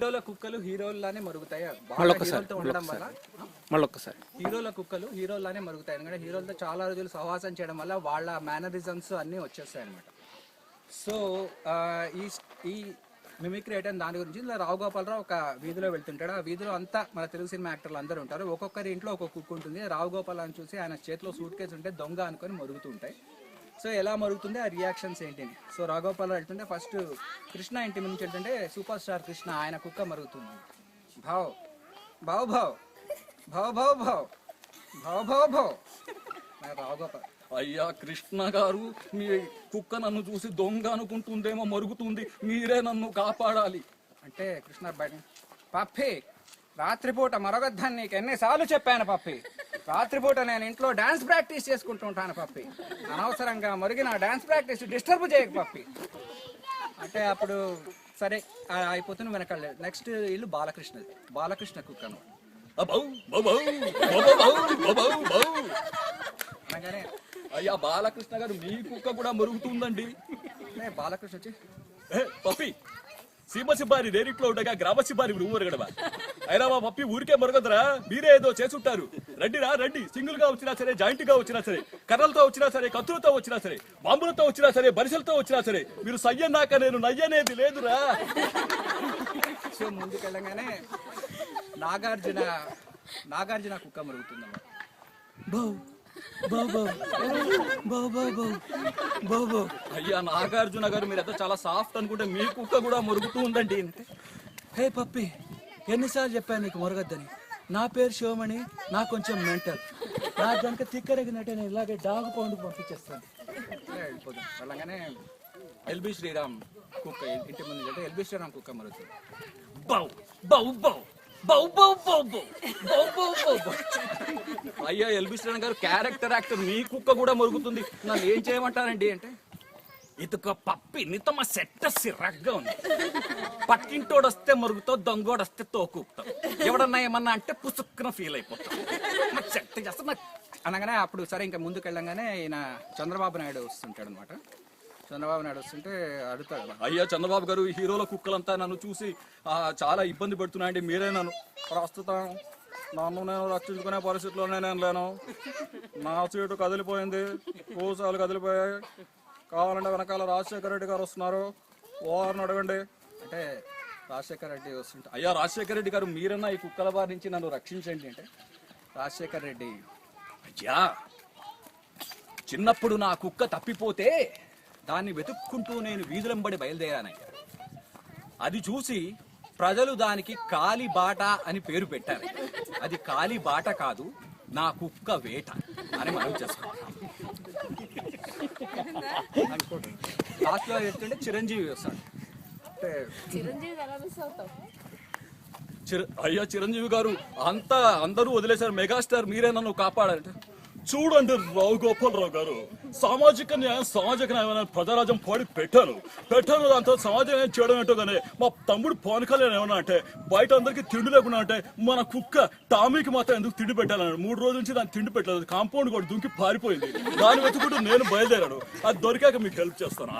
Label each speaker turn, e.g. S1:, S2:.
S1: హీరోల కుక్కలు హీరోల్లానే మరుగుతాయి. హీరోల కుక్కలు హీరోల్లానే మరుగుతాయి. ఎందుకంటే హీరోలతో చాలా రోజులు సహవాసం చేయడం వల్ల వాళ్ళ మేనరిజమ్స్ అన్నీ వచ్చేస్తాయి అనమాట సో ఈ ఈ మిమిక్రీ ఐటమ్ దాని గురించి ఇలా రావు గోపాలరావు ఒక వీధిలో వెళ్తుంటాడు. ఆ వీధిలో అంతా మన తెలుగు సినిమా యాక్టర్లు అందరూ ఉంటారు. ఒక్కొక్కరి ఇంట్లో ఒక్కొక్క కుక్క ఉంటుంది. రావు గోపాలని చూసి ఆయన చేతిలో సూట్ కేసు ఉంటే దొంగ అనుకొని మరుగుతూ ఉంటాయి. సో ఎలా మరుగుతుంది ఆ రియాక్షన్స్ ఏంటి అని. సో రాఘోపాల్ వెళ్తుంటే ఫస్ట్ కృష్ణ ఇంటి నుంచి వెళ్తుంటే సూపర్ స్టార్ కృష్ణ ఆయన కుక్క మరుగుతుంది. భావ్ భావ్ భావ్ భావ్ భావ్ భావ్ భావ్ భావ్ భావ్. రాఘోపాల్
S2: అయ్యా కృష్ణ గారు మీ కుక్క నన్ను చూసి దొంగ అనుకుంటుందేమో మరుగుతుంది మీరే నన్ను కాపాడాలి.
S1: అంటే కృష్ణ పప్పి రాత్రిపూట మరొకద్దాన్ని నీకు ఎన్నిసార్లు చెప్పాను పప్పి? రాత్రిపూట నేను ఇంట్లో డాన్స్ ప్రాక్టీస్ చేసుకుంటూ ఉంటాను పప్పి. అనవసరంగా మరిగి నా డాన్స్ ప్రాక్టీస్ డిస్టర్బ్ చేయకు పప్పి. అంటే అప్పుడు సరే ఆ అయిపోతుంది వెనకాలేదు నెక్స్ట్ ఇల్లు బాలకృష్ణది. బాలకృష్ణ కుక్కను. అనగానే
S2: అయ్యా బాలకృష్ణ గారు మీ కుక్క కూడా మరుగుతుందండి.
S1: "లే, బాలకృష్ణ వచ్చి
S2: పప్పి సీమ సిబ్బారి రేరిట్లో ఉండగా గ్రామ సిబ్బారి రూమ్ మరగడవా అయినా మా పప్పి ఊరికే మరగదురా. మీరే ఏదో చేసుంటారు. రండిరా రండి. సింగిల్గా వచ్చినా సరే జాయింట్గా వచ్చినా సరే కర్రలతో వచ్చినా సరే కత్తులతో వచ్చినా సరే బాంబులతో వచ్చినా సరే బరిసెలతో వచ్చినా సరే మీరు సయ్యన్నాక నేను నయ్యనేది లేదురా.
S1: ముందుకెళ్ళగానే నాగార్జున నాగార్జున కుక్క మరుగుతుంది
S2: అయ్యా నాగార్జున గారు మీరు మీరైతే చాలా సాఫ్ట్ అనుకుంటే మీ కుక్క కూడా మురుగుతూ ఉందండి.
S3: హే పప్పి ఎన్నిసార్లు చెప్పాను నీకు మొరగద్దని నా పేరు శివమణి నాకు కొంచెం మెంటల్ నా కనుక తిక్కరగినట్టే నేను ఇలాగే డాగ్ పౌండ్కి పంపించేస్తాను
S1: వెళ్ళిపోతుంది ఎల్బి శ్రీరామ్ కుక్క ఇంటి ముందు అంటే ఎల్బి శ్రీరామ్ కుక్క మరుగుతుంది
S2: బౌ బౌ బౌ బౌ బౌ బౌ బౌ బౌ బౌ బౌ బౌ అయ్యా ఎల్బి శ్రీరామ్ గారు క్యారెక్టర్ యాక్టర్ మీ కుక్క కూడా మరుగుతుంది నన్ను ఏం చేయమంటారండి అంటే ఇదొక పప్పి నితమ సెట్ట సిర్రగ్గా ఉంది. పక్కింటోడు వస్తే మరుగుతావు దొంగోడు వస్తే ఎవడన్నా ఏమన్నా అంటే పుసుక్కున ఫీల్ నాకు సెట్ చేస్తా నాకు
S1: అనగానే అప్పుడు సరే ఇంకా ముందుకు వెళ్ళంగానే ఈయన చంద్రబాబు నాయుడు వస్తుంటాడు అనమాట చంద్రబాబు నాయుడు వస్తుంటే అడుగుతాడు
S2: అయ్యా చంద్రబాబు గారు ఈ హీరోల కుక్కలంతా నన్ను చూసి ఆ, చాలా ఇబ్బంది పెడుతున్నాయండి మీరే నన్ను. ప్రస్తుతం నన్ను నేను రక్షించుకునే పరిస్థితిలోనే నేను లేను. నా సీటు కదిలిపోయింది కూసాలు కదిలిపోయాయి. కావాలంటే వెనకాల రాజశేఖర రెడ్డి గారు వస్తున్నారు. ఓవర్ని అడగండి.
S1: అంటే రాజశేఖర రెడ్డి వస్తుంటే
S2: అయ్యా రాజశేఖర రెడ్డి గారు మీరన్నా ఈ కుక్కల బారి నుంచి నన్ను రక్షించండి అంటే
S1: రాజశేఖర రెడ్డి
S2: అయ్యా చిన్నప్పుడు నా కుక్క తప్పిపోతే దాన్ని వెతుక్కుంటూ నేను వీధులంబడి బయలుదేరానయ్యా. అది చూసి ప్రజలు దానికి కాలి బాట అని పేరు పెట్టారు. అది కాలి బాట కాదు నా కుక్క వేట. అని మనం చేసుకుంటాం
S1: చెప్తుంటే చిరంజీవి వస్తాడు. అంటే
S2: చిర అయ్యా చిరంజీవి గారు అంతా అందరూ వదిలేశారు. మెగాస్టార్ మీరే నన్ను కాపాడారంటే. చూడండి రావు గోపాలరావు గారు. సామాజిక న్యాయం సామాజిక న్యాయం అనే ప్రజారాజ్యం పాడి పెట్టాను పెట్టాను దాంతో సమాజం ఏం చేయడం ఏంటో కానీ మా తమ్ముడు పవన్ కళ్యాణ్ ఏమన్నా అంటే బయట అందరికి తిండి లేకుండా అంటే మన కుక్క టామీకి మాత్రం ఎందుకు తిండి పెట్టాలని మూడు రోజుల నుంచి దాన్ని తిండి పెట్టలేదు. కాంపౌండ్ కూడా దుంకి పారిపోయింది. దాన్ని వెతుకుంటూ నేను బయలుదేరాడు అది దొరికాక మీకు హెల్ప్ చేస్తానా?